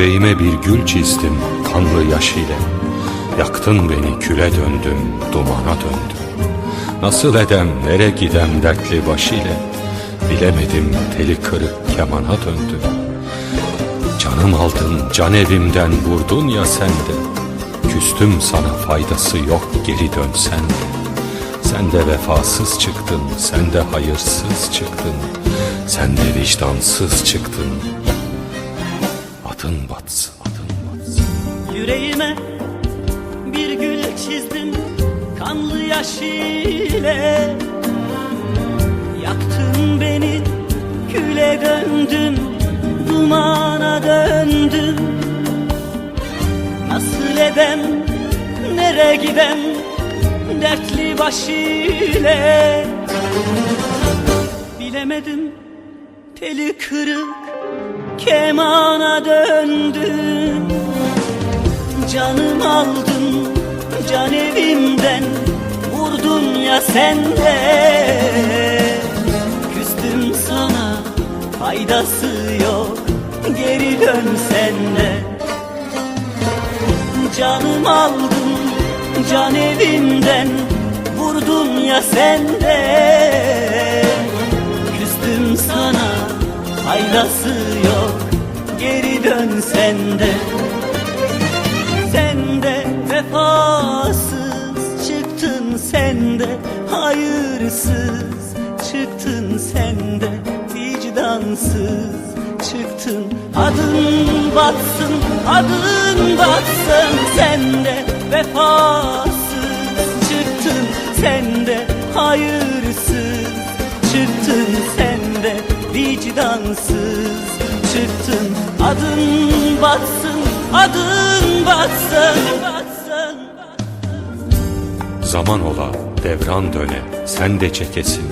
Yüreğime bir gül çizdim kanlı yaş ile Yaktın beni küle döndüm dumana döndüm. Nasıl edem nere gidem dertli baş ile Bilemedim teli kırık kemana döndüm. Canım aldın can evimden vurdun ya sen de. Küstüm sana faydası yok geri dönsen de. Sen de vefasız çıktın sen de hayırsız çıktın. Sen de vicdansız çıktın Adın batsın adın batsın. Yüreğime bir gül çizdim kanlı yaş ile. Yaktın beni küle döndüm dumana döndüm Nasıl edem nere gidem dertli baş ile. Bilemedim teli kırık kemana döndüm. Canım aldın can evimden Vurdun ya sen de. Küstüm sana faydası yok Geri dön sen de. Canım aldın can evimden Vurdun ya sen de faydası yok. Geri dön sen de sen de vefasız çıktın sen de hayırsız çıktın sen de vicdansız çıktın. Adın batsın adın batsın sen de vefasız çıktın adın batsın adın batsın Zaman ola devran döne sen de çekesin.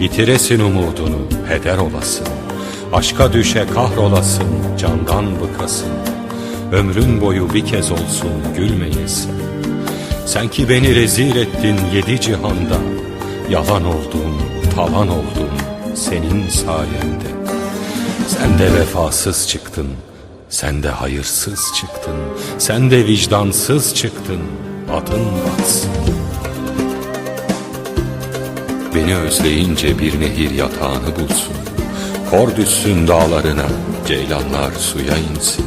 Yitiresin umudunu heder olasın. Aşka düşe kahrolasın candan bıkasın Ömrün boyu bir kez olsun gülmeyesin. Sen ki beni rezil ettin yedi cihanda. Yalan oldum, talan oldum senin sayende Sen de vefasız çıktın, sen de hayırsız çıktın Sen de vicdansız çıktın, adın batsın. Beni özleyince bir nehir yatağını bulsun Kor düşsün dağlarına, ceylanlar suya insin.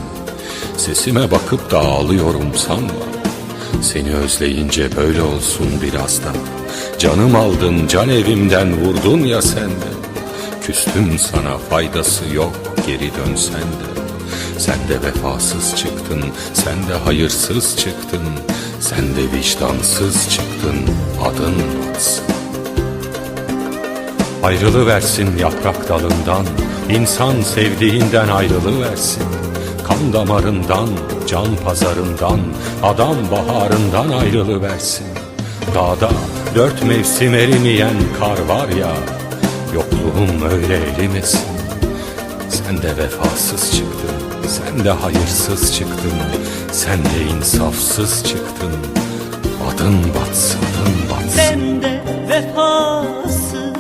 Sesime bakıp da ağlıyorum sanma Seni özleyince böyle olsun biraz da Canım aldın can evimden vurdun ya sen de Küstüm sana faydası yok geri dönsen de Sen de vefasız çıktın, sen de hayırsız çıktın Sen de vicdansız çıktın, adın batsın Ayrılıversin yaprak dalından, insan sevdiğinden ayrılıversin. Kan damarından, can pazarından, adam baharından ayrılıversin. Dağda dört mevsim erimeyen kar var ya, yokluğum öyle erimesin. Sen de vefasız çıktın, sen de hayırsız çıktın, sen de insafsız çıktın. Adın batsın, adın batsın. Sen de vefasız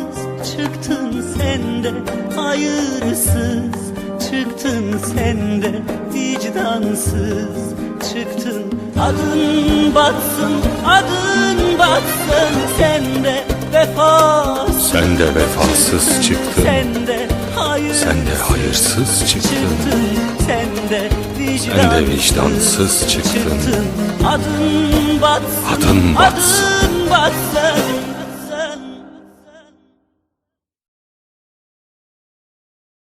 çıktın sen de hayırsız çıktın sen de vicdansız çıktın adın batsın adın batsın sen de vefasız Sen de vefasız çıktın. sen de hayırsız Sen de hayırsız çıktın. çıktın sen de vicdansız, Sen de vicdansız çıktın. adın batsın Adın batsın. adın batsın